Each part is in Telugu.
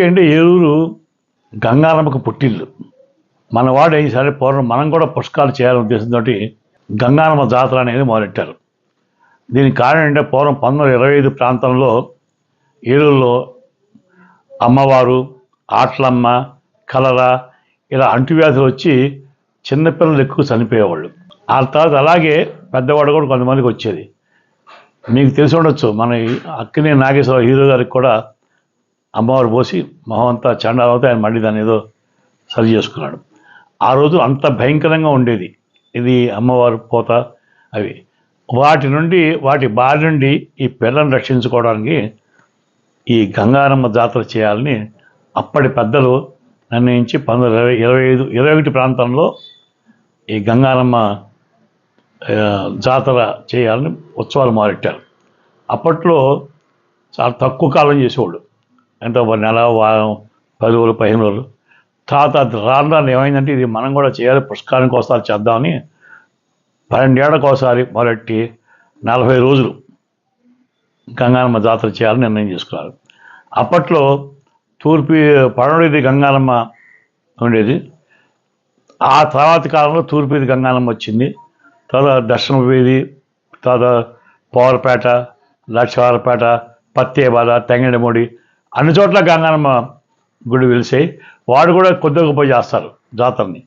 అంటే ఏలూరు గంగారమ్మకు పుట్టిల్లు. మన వాడు ఈసారి పూర్వం మనం కూడా పుష్కాలు చేయాలని ఉద్దేశంతో గంగారమ్మ జాతర అనేది మొదలెట్టారు. దీనికి కారణం ఏంటంటే పూర్వం పంతొమ్మిది ఇరవై ఐదు ప్రాంతంలో ఏలూరులో అమ్మవారు ఆట్లమ్మ కలర ఇలా అంటువ్యాధులు వచ్చి చిన్నపిల్లలు ఎక్కువ చనిపోయేవాళ్ళు. ఆ తర్వాత అలాగే పెద్దవాడు కూడా కొంతమందికి వచ్చేది. మీకు తెలిసి ఉండొచ్చు మన అక్కినే నాగేశ్వర హీరో గారికి కూడా అమ్మవారు పోసి మొహం అంతా చండాలవుతే ఆయన మళ్ళీ దాన్ని ఏదో సరి చేసుకున్నాడు. ఆ రోజు అంత భయంకరంగా ఉండేది. ఇది అమ్మవారు పోత అవి. వాటి నుండి వాటి బారి నుండి ఈ పిల్లలను రక్షించుకోవడానికి ఈ గంగారమ్మ జాతర చేయాలని అప్పటి పెద్దలు నిర్ణయించి పంతొమ్మిది ఇరవై ఇరవై ఐదు ఇరవై ఒకటి ప్రాంతంలో ఈ గంగారమ్మ జాతర చేయాలని ఉత్సవాలు మొదలెట్టారు. అప్పట్లో చాలా తక్కువ కాలం చేసేవాళ్ళు. అంటే ఒక నెల వారం పది రోజులు పదిహేను రోజులు. తర్వాత అది రాను రాను ఏమైందంటే ఇది మనం కూడా చేయాలి పుష్కరానికి ఒకసారి చేద్దామని పన్నెండేళ్ళకు ఒకసారి మొదలెట్టి నలభై రోజులు గంగానమ్మ జాతర చేయాలని నిర్ణయం చేసుకున్నారు. అప్పట్లో తూర్పు పడమడిది గంగానమ్మ ఉండేది. ఆ తర్వాత కాలంలో తూర్పుది గంగానమ్మ వచ్చింది. తర్వాత దర్శన వీధి తర్వాత పవర్పేట లక్షవారపేట పత్తేబాద తెంగడిమూడి అన్ని చోట్ల గంగానమ్మ గుడి వెలిసాయి వాడు కూడా కొద్దిగా గొప్ప చేస్తారు జాతరని.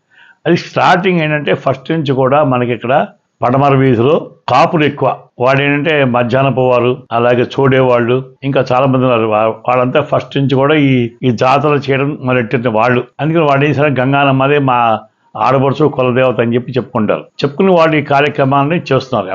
అది స్టార్టింగ్ ఏంటంటే ఫస్ట్ నుంచి కూడా మనకి ఇక్కడ పడమర వీధిలో కాపులు ఎక్కువ. వాడు ఏంటంటే మధ్యాహ్నపు వారు అలాగే చూడేవాళ్ళు ఇంకా చాలా మంది ఉన్నారు. వాళ్ళంతా ఫస్ట్ నుంచి కూడా ఈ ఈ జాతర చేయడం మొదలెట్టిన వాళ్ళు. అందుకని వాడు ఏం గంగానమ్మదే మా ఆడపడుచు కులదేవత అని చెప్పి చెప్పుకుంటారు. చెప్పుకుని వాళ్ళు ఈ కార్యక్రమాన్ని చేస్తున్నారు.